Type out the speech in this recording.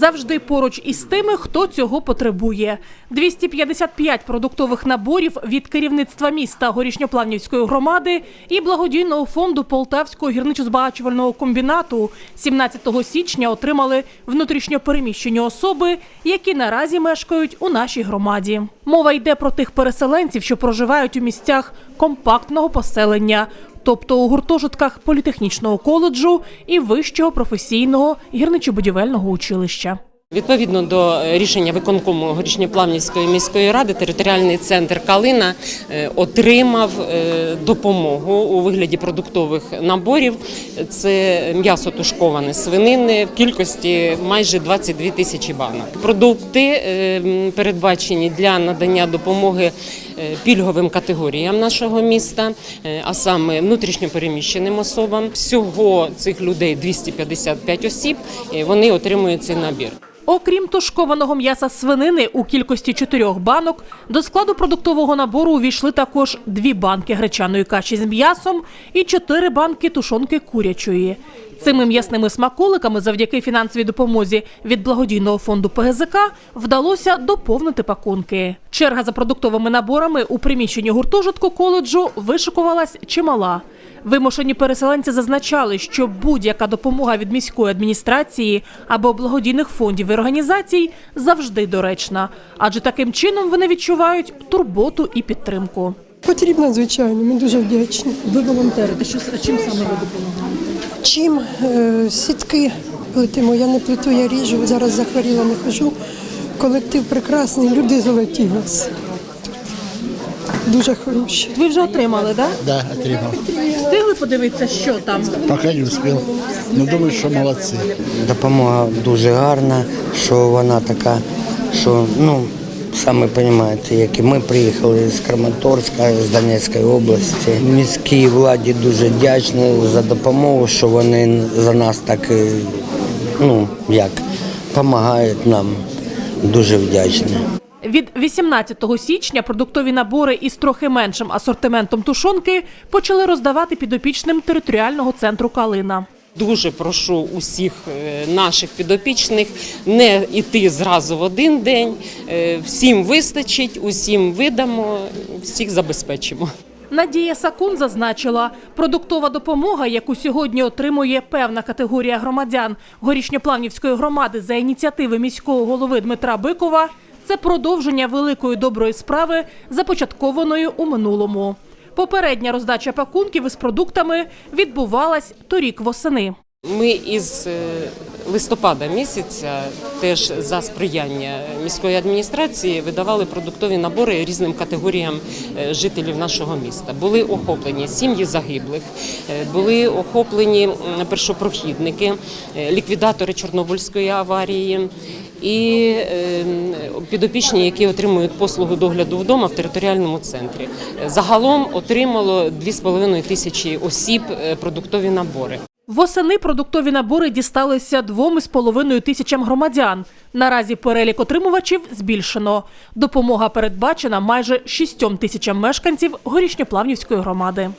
завжди поруч із тими, хто цього потребує. 255 продуктових наборів від керівництва міста Горішньоплавнівської громади і благодійного фонду Полтавського гірничо-збагачувального комбінату 17 січня отримали внутрішньопереміщені особи, які наразі мешкають у нашій громаді. Мова йде про тих переселенців, що проживають у місцях компактного поселення, тобто у гуртожитках політехнічного коледжу і вищого професійного гірничо-будівельного училища. Відповідно до рішення виконкому Горішньоплавнівської міської ради, територіальний центр Калина е, отримав е, допомогу у вигляді продуктових наборів. Це м'ясо тушковане свинини в кількості майже 22 тисячі банок. Продукти е, передбачені для надання допомоги пільговим категоріям нашого міста, е, а саме внутрішньопереміщеним особам. Всього цих людей 255 осіб. Вони отримують цей набір. Окрім тушкованого м'яса свинини у кількості чотирьох банок, до складу продуктового набору увійшли також дві банки гречаної каші з м'ясом і чотири банки тушонки курячої. Цими м'ясними смаколиками, завдяки фінансовій допомозі від благодійного фонду ПГЗК, вдалося доповнити пакунки. Черга за продуктовими наборами у приміщенні гуртожитку коледжу вишикувалась чимала. Вимушені переселенці зазначали, що будь-яка допомога від міської адміністрації або благодійних фондів і організацій завжди доречна, адже таким чином вони відчувають турботу і підтримку. Потрібно, звичайно, ми дуже вдячні. Ви волонтерите, що чим саме ви допомагаєте? Чим е, сітки плетемо? Я не плету, я ріжу. Зараз захворіла, не хожу. Колектив прекрасний, люди золоті у нас. Дуже хороші. Ви вже отримали, так? Да, отримав. Встигли подивитися, що там? Поки не успів. Ну, думаю, що молодці. Допомога дуже гарна, що вона така, що ну самі розумієте, як і ми приїхали з Краматорська, з Донецької області. Міській владі дуже вдячні за допомогу, що вони за нас так е, ну як допомагають нам. Дуже вдячні. Від 18 січня продуктові набори із трохи меншим асортиментом тушонки почали роздавати підопічним територіального центру Калина. Дуже прошу усіх е, наших підопічних не йти зразу в один день. Е, Всім вистачить, усім видамо, всіх забезпечимо. Надія Сакун зазначила, продуктова допомога, яку сьогодні отримує певна категорія громадян Горішньоплавнівської громади за ініціативи міського голови Дмитра Бикова, це продовження великої доброї справи, започаткованої у минулому. Попередня роздача пакунків із продуктами відбувалась торік восени. Ми із е, листопада місяця теж за сприяння міської адміністрації видавали продуктові набори різним категоріям е, жителів нашого міста. Були охоплені сім'ї загиблих, е, були охоплені першопрохідники, ліквідатори Чорнобильської аварії. І е, підопічні, які отримують послугу догляду вдома в територіальному центрі, загалом отримало 2,5 тисячі осіб е, продуктові набори. Восени продуктові набори дісталися двом із половиною тисячам громадян. Наразі перелік отримувачів збільшено. Допомога передбачена майже шістьом тисячам мешканців Горішньоплавнівської громади.